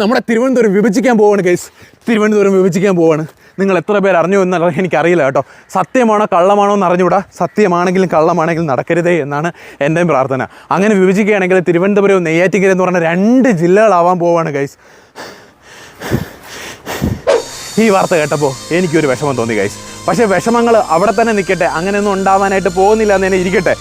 നമ്മുടെ തിരുവനന്തപുരം വിഭജിക്കാൻ പോവാണ് കേസ് തിരുവനന്തപുരം വിഭജിക്കാൻ പോവാണ്. നിങ്ങൾ എത്ര പേർ അറിഞ്ഞു എന്ന് എനിക്കറിയില്ല കേട്ടോ. സത്യമാണോ കള്ളമാണോ എന്ന് അറിഞ്ഞുകൂടാ. സത്യമാണെങ്കിലും കള്ളമാണെങ്കിലും നടക്കരുതേ എന്നാണ് എന്റെയും പ്രാർത്ഥന. അങ്ങനെ വിഭജിക്കുകയാണെങ്കിൽ തിരുവനന്തപുരവും നെയ്യാറ്റിക്കര എന്ന് പറഞ്ഞ രണ്ട് ജില്ലകളാവാൻ പോവാണ് ഗൈസ് ഈ വാർത്ത കേട്ടപ്പോൾ എനിക്കൊരു വിഷമം തോന്നി ഗൈസ് പക്ഷേ വിഷമങ്ങൾ അവിടെ തന്നെ നിൽക്കട്ടെ. അങ്ങനെയൊന്നും ഉണ്ടാവാനായിട്ട് പോകുന്നില്ല എന്ന് തന്നെ ഇരിക്കട്ടെ.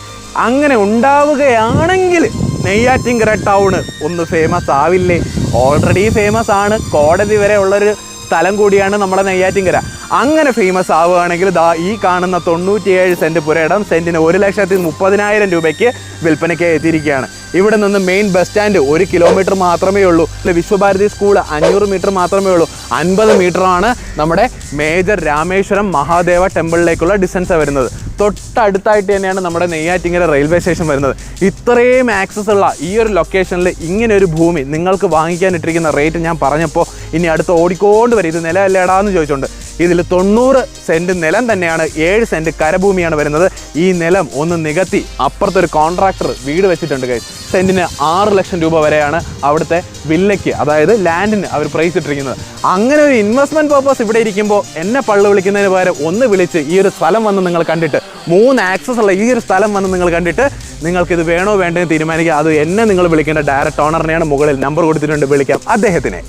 അങ്ങനെ ഉണ്ടാവുകയാണെങ്കിൽ നെയ്യാറ്റിങ്കര ടൗണ് ഒന്ന് ഫേമസ് ആവില്ലേ? ഓൾറെഡി ഫേമസ് ആണ്. കോടതി വരെ ഉള്ളൊരു സ്ഥലം കൂടിയാണ് നമ്മുടെ നെയ്യാറ്റിൻകര അങ്ങനെ ഫേമസ് ആവുകയാണെങ്കിൽ ദാ ഈ കാണുന്ന തൊണ്ണൂറ്റിയേഴ് സെന്റ് പുരയിടം സെന്റിന് ഒരു ലക്ഷത്തി മുപ്പതിനായിരം രൂപയ്ക്ക് വിൽപ്പനയ്ക്ക് എത്തിയിരിക്കുകയാണ്. ഇവിടെ നിന്ന് മെയിൻ ബസ് സ്റ്റാൻഡ് ഒരു കിലോമീറ്റർ മാത്രമേ ഉള്ളൂ. വിശ്വഭാരതി സ്കൂൾ അഞ്ഞൂറ് മീറ്റർ മാത്രമേ ഉള്ളൂ. അൻപത് മീറ്ററാണ് നമ്മുടെ മേജർ രാമേശ്വരം മഹാദേവ ടെമ്പിളിലേക്കുള്ള ഡിസ്റ്റൻസ് വരുന്നത്. തൊട്ടടുത്തായിട്ട് തന്നെയാണ് നമ്മുടെ നെയ്യാറ്റിങ്ങര റെയിൽവേ സ്റ്റേഷൻ വരുന്നത്. ഇത്രയും ആക്സസ് ഉള്ള ഈ ഒരു ലൊക്കേഷനിൽ ഇങ്ങനെ ഒരു ഭൂമി നിങ്ങൾക്ക് വാങ്ങിക്കാൻ ഇട്ടിരിക്കുന്ന റേറ്റ് ഞാൻ പറഞ്ഞപ്പോൾ ഇനി അടുത്ത് ഓടിക്കൊണ്ട് വരും. ഇത് നിലയല്ലേടാന്ന് ചോദിച്ചുകൊണ്ട് ഇതിൽ തൊണ്ണൂറ് സെന്റ് നിലം തന്നെയാണ് ഏഴ് സെന്റ് കരഭൂമിയാണ് വരുന്നത്. ഈ നിലം ഒന്ന് നികത്തി അപ്പുറത്തൊരു കോൺട്രാക്ടർ വീട് വെച്ചിട്ടുണ്ട് കൈ സെന്റിന് ആറ് ലക്ഷം രൂപ വരെയാണ് അവിടുത്തെ വില്ലയ്ക്ക് അതായത് ലാൻഡിന് അവർ പ്രൈസ് ഇട്ടിരിക്കുന്നത്. അങ്ങനെ ഒരു ഇൻവെസ്റ്റ്മെന്റ് പർപ്പസ് ഇവിടെ ഇരിക്കുമ്പോൾ എന്നെ പള്ളു വിളിക്കുന്നതിന് പകരം ഒന്ന് വിളിച്ച് ഈ ഒരു സ്ഥലം വന്ന് നിങ്ങൾ കണ്ടിട്ട് മൂന്ന് ആക്സസ് ഉള്ള ഈ ഒരു സ്ഥലം വന്ന് നിങ്ങൾ കണ്ടിട്ട് നിങ്ങൾക്ക് ഇത് വേണോ വേണ്ടോ എന്ന് തീരുമാനിക്കുക. അത് എന്നെ നിങ്ങൾ വിളിക്കേണ്ട ഡയറക്റ്റ് ഓണറിനെയാണ് മുകളിൽ നമ്പർ കൊടുത്തിട്ടുണ്ട് വിളിക്കാം അദ്ദേഹത്തിനെ.